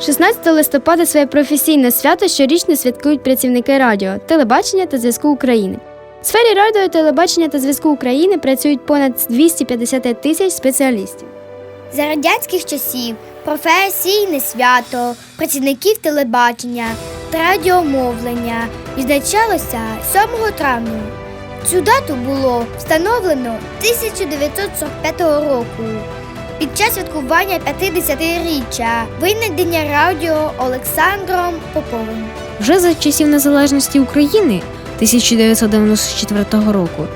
16 листопада своє професійне свято щорічно святкують працівники радіо, телебачення та зв'язку України. В сфері радіо, телебачення та зв'язку України працюють понад 250 тисяч спеціалістів. За радянських часів професійне свято працівників телебачення та радіомовлення відзначалося 7 травня. Цю дату було встановлено 1945 року під час святкування 50-річчя винайдення радіо Олександром Поповим. Вже за часів незалежності України 1994 року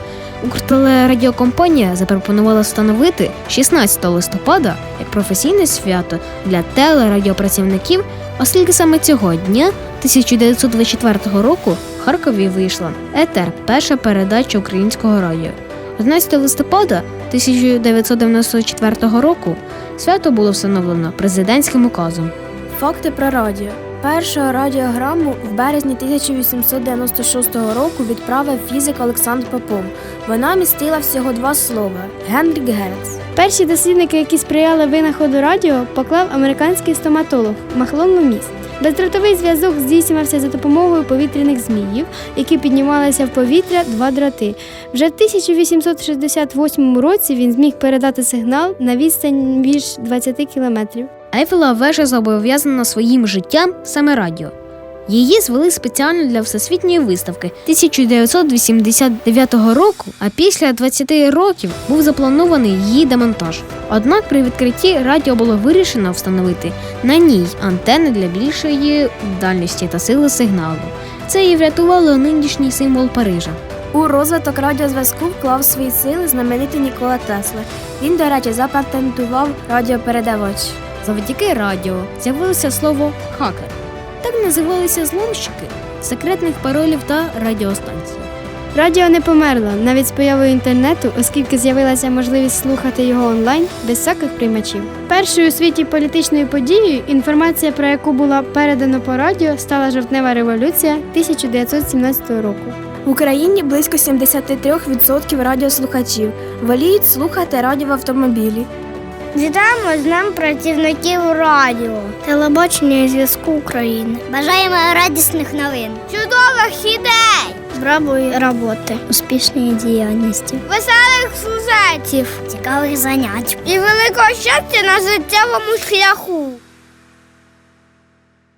Укртелерадіокомпанія запропонувала встановити 16 листопада як професійне свято для телерадіопрацівників, оскільки саме цього дня 1924 року в Харкові вийшла Етер, перша передача українського радіо. 11 листопада 1994 року свято було встановлено президентським указом. Факти про радіо. Першу радіограму в березні 1896 року відправив фізик Олександр Попов. Вона містила всього два слова Генрік Герц. Перші дослідники, які сприяли винаходу радіо, поклав американський стоматолог Махлон Луміс. Бездротовий зв'язок здійснювався за допомогою повітряних зміїв, які піднімалися в повітря два дроти. Вже в 1868 році він зміг передати сигнал на відстань більш 20 кілометрів. Ейфелева вежа зобов'язана своїм життям саме радіо. Її звели спеціально для всесвітньої виставки 1989 року, а після 20 років був запланований її демонтаж. Однак при відкритті радіо було вирішено встановити на ній антени для більшої дальності та сили сигналу. Це і врятувало нинішній символ Парижа. У розвиток радіозв'язку вклав свої сили знаменитий Нікола Тесла. Він, до речі, запатентував радіопередавач. Завдяки радіо з'явилося слово хакер. Так називалися зломщики секретних паролів та радіостанцій. Радіо не померло навіть з появою інтернету, оскільки з'явилася можливість слухати його онлайн без всяких приймачів. Першою у світі політичною подією, інформація про яку була передана по радіо, стала жовтнева революція 1917 року. В Україні близько 73% радіослухачів воліють слухати радіо в автомобілі. Вітаємо з ним працівників радіо, телебачення і зв'язку України. Бажаємо радісних новин, чудових ідей, бравої роботи, успішної діяльності, веселих сюжетів, цікавих занять. І великого щастя на життєвому шляху.